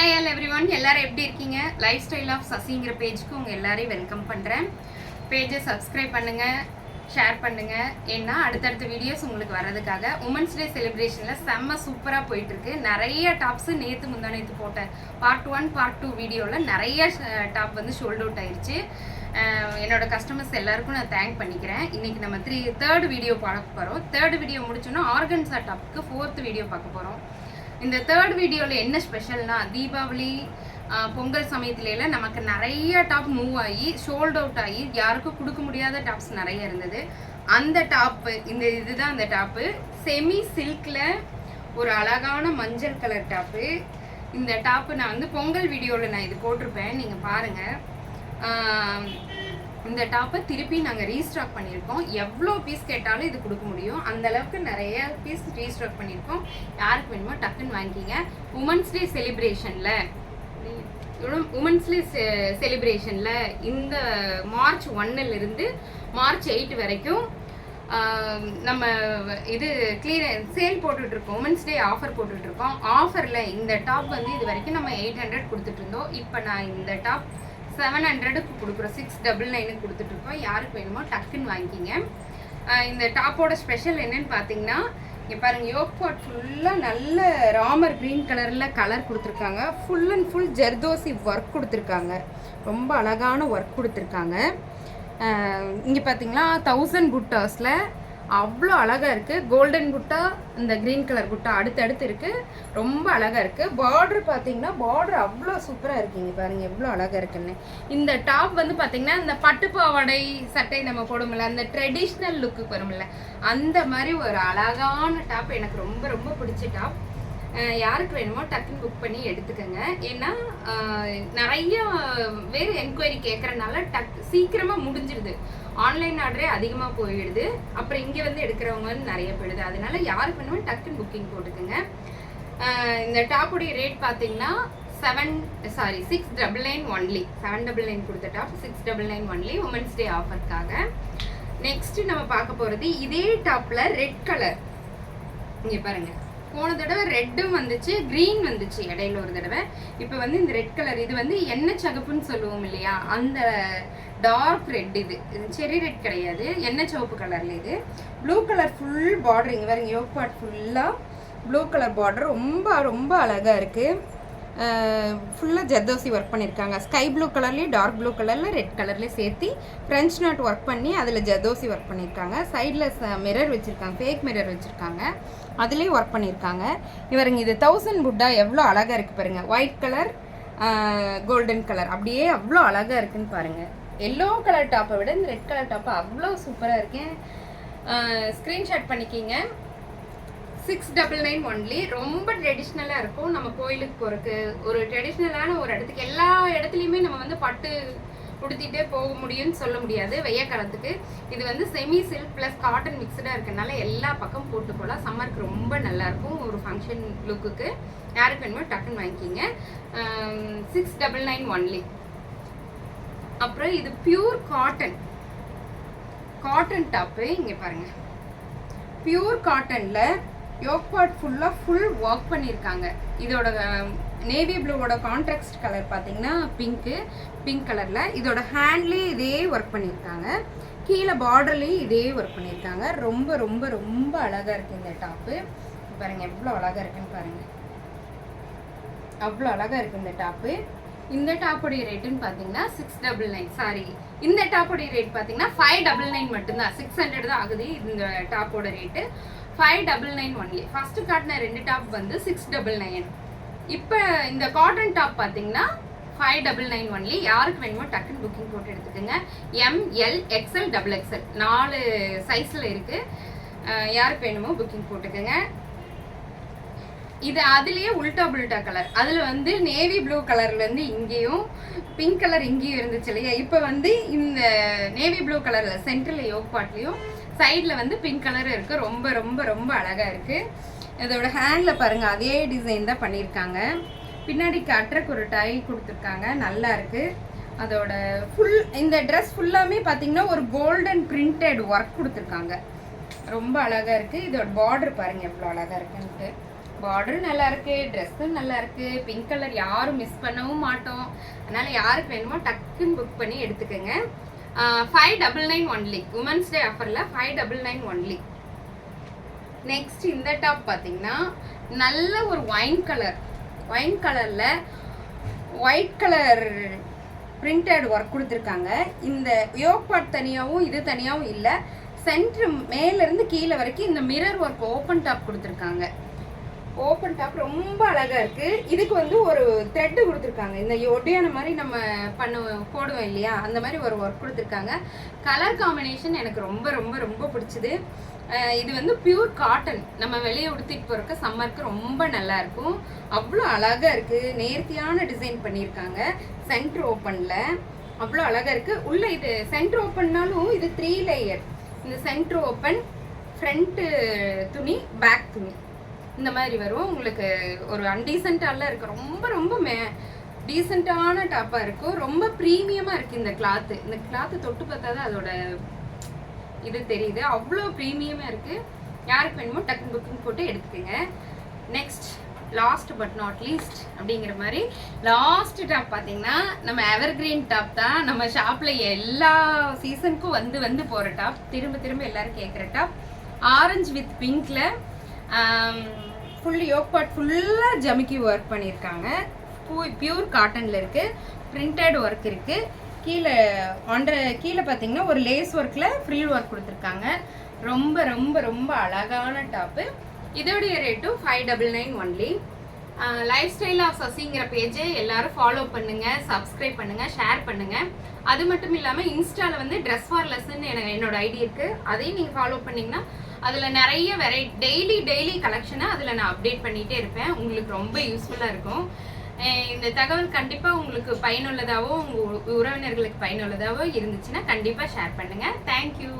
Hi every one எல்லாரும் எப்படி இருக்கீங்க? லைஃப் ஸ்டைல் ஆஃப் சசிங்கிற பேஜுக்கு உங்கள் எல்லாரையும் வெல்கம் பண்ணுறேன் பேஜை சப்ஸ்கிரைப் பண்ணுங்கள் ஷேர் பண்ணுங்கள் ஏன்னா அடுத்தடுத்த வீடியோஸ் உங்களுக்கு வர்றதுக்காக உமன்ஸ் டே செலிப்ரேஷனில் செம்ம சூப்பராக போயிட்டுருக்கு. நிறைய டாப்ஸு நேற்று முந்தா போட்டேன் போட்ட பார்ட் ஒன் பார்ட் டூ வீடியோவில் நிறைய டாப் வந்து ஷோல்ட் அவுட் ஆயிடுச்சு என்னோட கஸ்டமர்ஸ் எல்லாருக்கும் நான் தேங்க் பண்ணிக்கிறேன். இன்றைக்கி நம்ம த்ரீ தேர்ட் வீடியோ பார்க்க போகிறோம் தேர்ட் வீடியோ முடிச்சோன்னா ஆர்கன்ஸா டாப்க்கு ஃபோர்த் வீடியோ பார்க்க போகிறோம் இந்த தேர்ட் வீடியோவில் என்ன ஸ்பெஷல்னா தீபாவளி பொங்கல் சமயத்துலலாம் நமக்கு நிறைய டாப் மூவ் ஆகி சோல்ட் அவுட் ஆகி யாருக்கும் கொடுக்க முடியாத டாப்ஸ் நிறைய இருந்தது. அந்த டாப்பு இந்த இதுதான் அந்த டாப்பு செமி சில்கில் ஒரு அழகான மஞ்சள் கலர் டாப்பு இந்த டாப்பு நான் வந்து பொங்கல் வீடியோவில் நான் இது போட்டிருப்பேன். நீங்கள் பாருங்கள் இந்த டாப்பை திருப்பி நாங்கள் ரீஸ்டாக் பண்ணியிருக்கோம். எவ்வளோ பீஸ் கேட்டாலும் இது கொடுக்க முடியும். அந்த அளவுக்கு நிறைய பீஸ் ரீஸ்டாக் பண்ணியிருக்கோம். யாருக்கு வேணுமோ டக்குன்னு வாங்கிக்கிங்க. உமன்ஸ் டே செலிப்ரேஷனில் உமன்ஸ் டே செலிப்ரேஷனில் இந்த மார்ச் ஒன்னுலேருந்து மார்ச் எயிட் வரைக்கும் நம்ம இது கிளியர் சேல் போட்டுட்ருக்கோம். உமன்ஸ் டே ஆஃபர் போட்டுட்ருக்கோம். ஆஃபரில் இந்த டாப் வந்து இது வரைக்கும் நம்ம எயிட் ஹண்ட்ரட் கொடுத்துட்ருந்தோம். இப்போ நான் இந்த டாப் செவன் ஹண்ட்ரடுக்கு கொடுக்குறோம். சிக்ஸ் டபுள் நைனுக்கு கொடுத்துட்ருக்கோம். யாருக்கு வேணுமோ டக்குன்னு வாங்கிக்கிங்க. இந்த டாப்போட ஸ்பெஷல் என்னன்னு பார்த்தீங்கன்னா இங்கே பாருங்க யோக் பாட் ஃபுல்லாக நல்ல ராமர் க்ரீன் கலரில் கலர் கொடுத்துருக்காங்க. Full and full zardozi work கொடுத்துருக்காங்க. ரொம்ப அழகான ஒர்க் கொடுத்துருக்காங்க. இங்கே பார்த்தீங்கன்னா தௌசண்ட் புட்டாஸில் அவ்வளோ அழகாக இருக்குது கோல்டன் குட்டா இந்த க்ரீன் கலர் குட்டா அடுத்தடுத்து இருக்குது ரொம்ப அழகாக இருக்குது பார்டர் பார்த்தீங்கன்னா பார்டர் அவ்வளோ சூப்பராக இருக்குங்க பாருங்கள் எவ்வளோ அழகாக இருக்குன்னு. இந்த டாப் வந்து பார்த்தீங்கன்னா இந்த பட்டு பாவாடை சட்டை நம்ம போடும்ல அந்த ட்ரெடிஷ்னல் லுக்கு வரும்ல. அந்த மாதிரி ஒரு அழகான டாப் எனக்கு ரொம்ப ரொம்ப பிடிச்ச டாப் யாருக்கு வேணுமோ டக்குன்னு புக் பண்ணி எடுத்துக்கோங்க. ஏன்னா நிறைய வேறு என்கொயரி கேட்குறனால டக் சீக்கிரமாக முடிஞ்சிடுது ஆன்லைன் ஆர்டரே அதிகமாக போயிடுது. அப்புறம் இங்கே வந்து எடுக்கிறவங்க வந்து நிறைய போயிடுது. அதனால யாருக்கு வேணுமோ டக்குன்னு புக்கிங் போட்டுக்கோங்க. இந்த டாப்புடைய ரேட் பார்த்தீங்கன்னா seven sorry six double nine only seven double nine கொடுத்த top six double nine only women's day ஆஃபருக்காக next நம்ம பார்க்க போகிறது இதே டாப்பில் ரெட் கலர் இங்கே பாருங்கள் போன தடவை ரெட்டும் வந்துச்சு க்ரீன் வந்துச்சு இடையில ஒரு தடவை. இப்போ வந்து இந்த ரெட் கலர் இது வந்து எண்ணெய் சகப்புன்னு சொல்லுவோம் இல்லையா? அந்த டார்க் ரெட் இது. செரி ரெட் கிடையாது. எண்ணெய் சிவப்பு கலரில் இது. ப்ளூ கலர் ஃபுல் பார்டர் இங்கே வேறு யோக் பார்ட் ஃபுல்லாக ப்ளூ கலர் பார்டர் ரொம்ப ரொம்ப அழகாக இருக்குது ஃபுல்லாக ஜர்தோசி ஒர்க் பண்ணியிருக்காங்க ஸ்கை ப்ளூ கலர்லேயும் டார்க் ப்ளூ கலரில் ரெட் கலர்லேயும் சேர்த்து ஃப்ரெஞ்ச் நாட் ஒர்க் பண்ணி அதில் ஜர்தோசி ஒர்க் பண்ணியிருக்காங்க சைடில் மிரர் வச்சுருக்காங்க. ஃபேக் மிரர் வச்சுருக்காங்க. அதுலேயும் ஒர்க் பண்ணியிருக்காங்க இவருங்க இது தௌசண்ட் புட்டா எவ்வளோ அழகாக இருக்குது பாருங்கள் ஒயிட் கலர் கோல்டன் கலர் அப்படியே அவ்வளோ அழகாக இருக்குன்னு பாருங்கள் எல்லோ கலர் டாப்பை விட இந்த ரெட் கலர் டாப்பை அவ்வளோ சூப்பராக இருக்கேன். ஸ்க்ரீன்ஷாட் பண்ணிக்கிங்க. சிக்ஸ் டபுள் நைன் ஒன்லி ரொம்ப ட்ரெடிஷ்னலாக இருக்கும். நம்ம கோயிலுக்கு போகிறக்கு ஒரு ட்ரெடிஷ்னலான ஒரு இடத்துக்கு எல்லா இடத்துலையுமே நம்ம வந்து பட்டு உடுத்திட்டே போக முடியும்னு சொல்ல முடியாது. வெய்ய காலத்துக்கு இது வந்து செமி சில்க் ப்ளஸ் காட்டன் மிக்சடாக இருக்கனால எல்லா பக்கம் போட்டு போகலாம். சம்மருக்கு ரொம்ப நல்லா இருக்கும். ஒரு ஃபங்க்ஷன் லுக்குக்கு யாருக்கு வேணுமோ டக்குன்னு வாங்கிக்கிங்க. சிக்ஸ் டபுள் நைன் ஒன்லி அப்புறம் இது பியூர் காட்டன் காட்டன் டாப்பு இங்கே பாருங்கள் பியூர் காட்டனில் யோக் பார்ட் ஃபுல்லாக ஃபுல் ஒர்க் பண்ணியிருக்காங்க. இதோட நேவி ப்ளூவோட கான்ட்ராக்ட் கலர் பார்த்தீங்கன்னா பிங்க்கு பிங்க் கலரில் இதோட ஹேண்ட்லேயே இதே ஒர்க் பண்ணியிருக்காங்க. கீழே பார்டர்லேயும் இதே ஒர்க் பண்ணியிருக்காங்க. ரொம்ப ரொம்ப ரொம்ப அழகாக இருக்குது இந்த டாப்பு பாருங்கள் எவ்வளோ அழகாக இருக்குன்னு பாருங்கள் அவ்வளோ அழகாக இருக்குது இந்த டாப்பு இந்த டாப்புடைய ரேட்டுன்னு பார்த்தீங்கன்னா சிக்ஸ் டபுள் நைன் சாரி இந்த டாப்போடைய ரேட் பார்த்தீங்கன்னா ஃபைவ் டபுள் நைன் மட்டும்தான். சிக்ஸ் ஹண்ட்ரட் தான் ஆகுது இந்த டாப்போட rate five double nine only first காட்டின ரெண்டு டாப் வந்து சிக்ஸ் டபுள் நைன் இப்போ இந்த காட்டன் டாப் பார்த்தீங்கன்னா ஃபைவ் டபுள் நைன் ஒன்லி யாருக்கு வேணுமோ டக்குன்னு புக்கிங் போட்டு எடுத்துக்கோங்க. எம்எல் எக்ஸ்எல் டபுள் எக்ஸ்எல் நாலு சைஸில் இருக்குது யாருக்கு வேணுமோ புக்கிங் போட்டுக்கோங்க. இது அதுலேயே உல்டா புல்டா கலர் அதில் வந்து நேவி ப்ளூ கலர்லேருந்து இங்கேயும் பிங்க் கலர் இங்கேயும் இருந்துச்சு இல்லையா? இப்போ வந்து இந்த நேவி ப்ளூ கலரில் சென்ட்ரில் யோக் பாட்லேயும் சைடில் வந்து பிங்க் கலர் இருக்குது ரொம்ப ரொம்ப ரொம்ப அழகாக இருக்குது இதோட ஹேண்டில் பாருங்கள் அதே டிசைன் தான் பண்ணியிருக்காங்க. பின்னாடி கட்டுறக்கு ஒரு டை கொடுத்துருக்காங்க. நல்லா இருக்குது அதோட ஃபுல் இந்த ட்ரெஸ் ஃபுல்லாமே பார்த்தீங்கன்னா ஒரு கோல்டன் பிரிண்டட் ஒர்க் கொடுத்துருக்காங்க. ரொம்ப அழகாக இருக்குது இதோட பார்டர் பாருங்கள் எவ்வளோ அழகாக இருக்குன்ட்டு. பார்டரும் நல்லா இருக்கு. ட்ரெஸ்ஸும் நல்லா இருக்கு. பிங்க் கலர் யாரும் மிஸ் பண்ணவும் மாட்டோம். அதனால யாருக்கு வேணுமோ டக்குன்னு புக் பண்ணி எடுத்துக்கோங்க. Five double nine only women's day ஆஃபரில் five double nine only next இந்த டாப் பார்த்தீங்கன்னா நல்ல ஒரு ஒயின் கலர் ஒயின் கலரில் ஒயிட் கலர் பிரிண்டட் ஒர்க் கொடுத்துருக்காங்க. இந்த யோக் பாட் தனியாகவும் இது தனியாகவும் இல்லை சென்ட்ரு மேலேருந்து கீழே வரைக்கும் இந்த மிரர் ஒர்க் ஓப்பன் டாப் கொடுத்துருக்காங்க. ஓப்பன் டாப் ரொம்ப அழகா இருக்கு. இதுக்கு வந்து ஒரு த்ரெட்டு கொடுத்துருக்காங்க. இந்த ஒட்டியான மாதிரி நம்ம பண்ணுவோம் போடுவோம் இல்லையா? அந்த மாதிரி ஒரு ஒர்க் கொடுத்துருக்காங்க. கலர் காம்பினேஷன் எனக்கு ரொம்ப ரொம்ப ரொம்ப பிடிச்சது. இது வந்து பியூர் காட்டன் நம்ம வெளியே உடுத்திட்டு போறதுக்கு சம்மருக்கு ரொம்ப நல்லா இருக்கும். அவ்வளோ அழகா இருக்கு. நேர்த்தியான டிசைன் பண்ணியிருக்காங்க. சென்டர் ஓப்பன்ல அவ்வளோ அழகா இருக்கு. உள்ள இது சென்டர் ஓப்பன்னாலும் இது த்ரீ லேயர் இந்த சென்டர் ஓப்பன் ஃப்ரண்ட்டு துணி பேக் துணி. இந்த மாதிரி வரும். உங்களுக்கு ஒரு அன்டீசென்டால இருக்கு. ரொம்ப ரொம்ப மே டீசெண்டான டாப்பாக இருக்கும். ரொம்ப ப்ரீமியமாக இருக்குது இந்த கிளாத்து இந்த கிளாத்து தொட்டு பார்த்தா தான் அதோட இது தெரியுது. அவ்வளோ ப்ரீமியமாக இருக்குது யாருக்கு வேணுமோ டக்குன்னு புக்கிங் போட்டு எடுத்துக்கோங்க. Next last but not least அப்படிங்கிற மாதிரி லாஸ்ட் டாப் பார்த்தீங்கன்னா நம்ம எவர்கிரீன் டாப் தான். நம்ம ஷாப்பில் எல்லா சீசனுக்கும் வந்து வந்து போகிற டாப் திரும்ப திரும்ப எல்லாரும் கேட்குற டாப் ஆரஞ்சு வித் பிங்க்ல ஃபுல் யோக் பார்ட் ஃபுல்லாக ஜமிக்கி ஒர்க் பண்ணியிருக்காங்க. பியூர் காட்டனில் இருக்குது பிரிண்டட் ஒர்க் இருக்குது கீழே ஒன்றரை கீழே பார்த்தீங்கன்னா ஒரு லேஸ் ஒர்க்கில் ஃப்ரில் ஒர்க் கொடுத்துருக்காங்க. ரொம்ப ரொம்ப ரொம்ப அழகான டாப்பு இதோடைய ரேட்டும் five double nine only lifestyle of சசிங்கிற பேஜை எல்லாரும் ஃபாலோ பண்ணுங்கள் சப்ஸ்கிரைப் பண்ணுங்கள் ஷேர் பண்ணுங்கள் அது மட்டும் இல்லாமல் இன்ஸ்டாவில் வந்து ட்ரெஸ் ஃபார் லெஸ்ன்னு எனக்கு என்னோட ஐடி இருக்குது அதையும் நீங்கள் ஃபாலோ பண்ணீங்கன்னா அதில் நிறைய வெரை டெய்லி டெய்லி கலெக்ஷனை அதில் நான் அப்டேட் பண்ணிகிட்டே இருப்பேன். உங்களுக்கு ரொம்ப யூஸ்ஃபுல்லாக இருக்கும். இந்த தகவல் கண்டிப்பாக உங்களுக்கு பயனுள்ளதாகவும் உங்கள் உறவினர்களுக்கு பயனுள்ளதாகவும் இருந்துச்சுன்னா கண்டிப்பாக ஷேர் பண்ணுங்கள் தேங்க்யூ